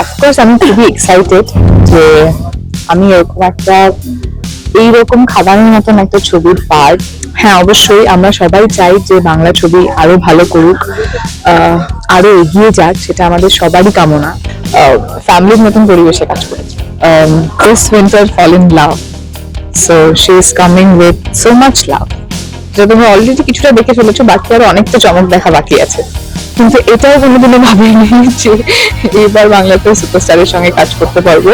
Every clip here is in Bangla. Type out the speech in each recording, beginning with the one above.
অফকোর্স আমি খুবই এক্সাইটেড যে আমি এরকম একটা এইরকম খাবারের মতন একটা ছবির পার্ট হ্যাঁ অবশ্যই আমরা সবাই চাই যে বাংলা ছবি আরও ভালো করুক আরও এগিয়ে যাক, সেটা আমাদের সবারই কামনা। ফ্যামিলির মতন পরিবেশে কাজ করেছে। This winter fall in love so she is coming with so much love যে তুমি অলরেডি কিছুটা দেখে ফেলেছো, বাকি আরও অনেকটা চমক দেখা বাকি আছে। কিন্তু এটাও কোনোদিনও ভাবিনি যে এবার বাংলাতে সুপারস্টারের সঙ্গে কাজ করতে পারব।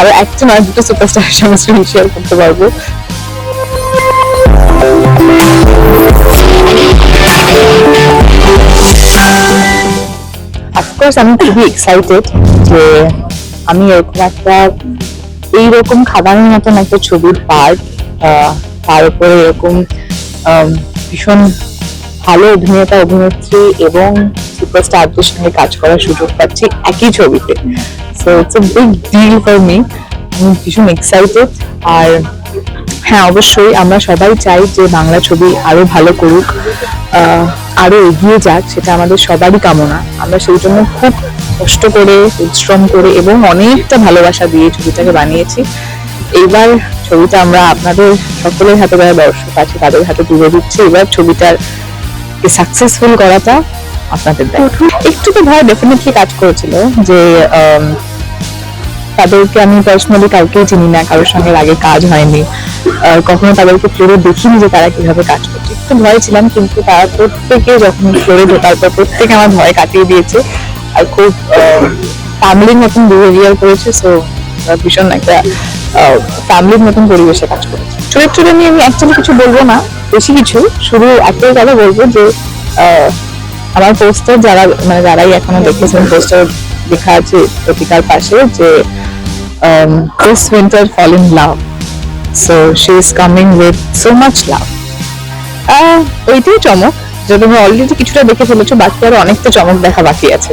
আরও একটা নয় দুটো সুপারস্টারের সঙ্গে স্ক্রিন শেয়ার করতে পারব। অফকোর্স আমি খুবই এক্সাইটেড যে আমি এরকম একটা এইরকম খাবারের মতন একটা ছবির পার্ট তার উপরে এরকম ভীষণ ভালো অভিনেতা অভিনেত্রী এবং সুপারস্টারদের সঙ্গে কাজ করার সুযোগ পাচ্ছি একই ছবিতে। So it's a big deal for me আমি ভীষণ এক্সাইটেড আর হ্যাঁ অবশ্যই আমরা সবাই চাই যে বাংলা ছবি আরও ভালো করুক আহ, আরও এগিয়ে যাক সেটা আমাদের সবারই কামনা। আমরা সেই জন্য খুব কষ্ট করে পরিশ্রম করে এবং অনেকটা ভালোবাসা দিয়ে ছবিটাকে বানিয়েছি। এইবার ছবিটা আমরা আপনাদের সকলের হাতে যারা দর্শক আছে তাদের হাতে তুলে দিচ্ছি। এবার ছবিটার সাকসেসফুল করাটা আপনাদের একটু তো ভয় ডেফিনেটলি কাজ করেছিল যে তাদেরকে আমি পার্সোনালি কাউকেই চিনি না কারোর সঙ্গে আগে কাজ হয়নি। কখনো তাদেরকে ফ্লোরে দেখিনি যে তারা কীভাবে কাজ করছে। একটু ভয় ছিলাম কিন্তু তারা প্রত্যেকে যখন ফ্লোরে ঢোকার পর প্রত্যেকে আমার ভয় কাটিয়ে দিয়েছে। আর খুব ফ্যামিলির মতন বিহেভিয়ার করেছে সো ভীষণ একটা ফ্যামিলির মতন পরিবেশে কাজ করেছে। চরিত্রটা নিয়ে আমি অ্যাকচুয়ালি কিছু বলব না, বেশি কিছু। শুধু একটাই কথা বলব যে আমার পোস্টার যারা মানে যারাই এখনও দেখেছেন পোস্টার লেখা আছে প্রতিকার পাশে যে this winter fall in love so she is coming with so much love ওইটাই চমক। যে তুমি অলরেডি কিছুটা দেখে ফেলেছো, বাকি আরও অনেকটা চমক দেখা বাকি আছে।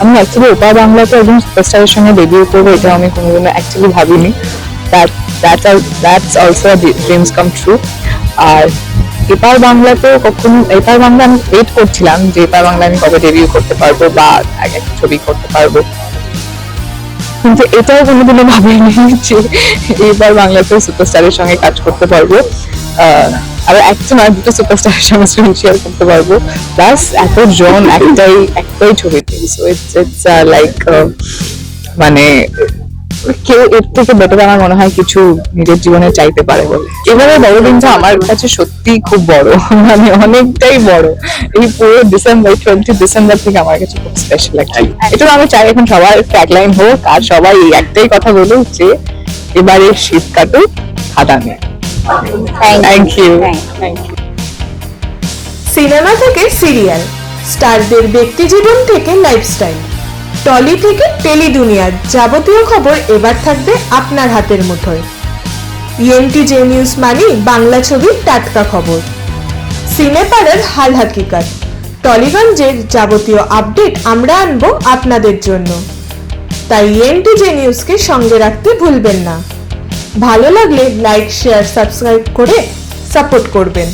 আমি অ্যাকচুয়ালি ওপার বাংলাতে একজন সুপারস্টারের সঙ্গে ডেবিউ করব এটা আমি কোনোদিনও অ্যাকচুয়ালি ভাবিনি। That that that's also dreams come true আর এপার বাংলাতে কখনো, এপার বাংলা আমি ওয়েট করছিলাম যে এপার বাংলা আমি কবে ডেবিউ করতে পারব বা এক একটা ছবি করতে পারব। কিন্তু এটাও কোনোদিনও ভাবিনি যে এবার বাংলাতে সুপারস্টারের সঙ্গে কাজ করতে পারব। আহ, আর একটা নয় দুটো সুপারস্টারের সঙ্গে স্ক্রিন শেয়ার করতে পারব। প্লাস এতজন একটাই একটাই ছবিতে সো ইটস ইটস লাইক মানে কেউ এর থেকে বেটার আমার মনে হয় কিছু নিজের জীবনে চাইতে পারে বলে। এবারে বড়দিনটা আমার কাছে সত্যি খুব বড়। মানে অনেকটাই বড়। এই পুরো ডিসেম্বর টোয়েন্টি ডিসেম্বর থেকে আমার কাছে খুব স্পেশাল একটা এটা আমি চাই এখন সবার ট্যাগলাইন হোক আর সবাই একটাই কথা বলুক যে এবারে শীত কাটুক ইউ থ্যাংক ইউ সিনেমা থেকে সিরিয়াল স্টারদের ব্যক্তিজীবন থেকে লাইফস্টাইল টলি থেকে টেলি দুনিয়ার যাবতীয় খবর এবার থাকবে আপনার হাতের মুঠোয়। ইএনটি জে নিউজ মানে বাংলা ছবির টাটকা খবর। সিনেপাড়ার হাল হাকিকাত টলিগঞ্জের যাবতীয় আপডেট আমরা আনব আপনাদের জন্য। তাই ইএনটি জে নিউজকে সঙ্গে রাখতে ভুলবেন না। ভালো লাগলে লাইক শেয়ার সাবস্ক্রাইব করে সাপোর্ট করবেন।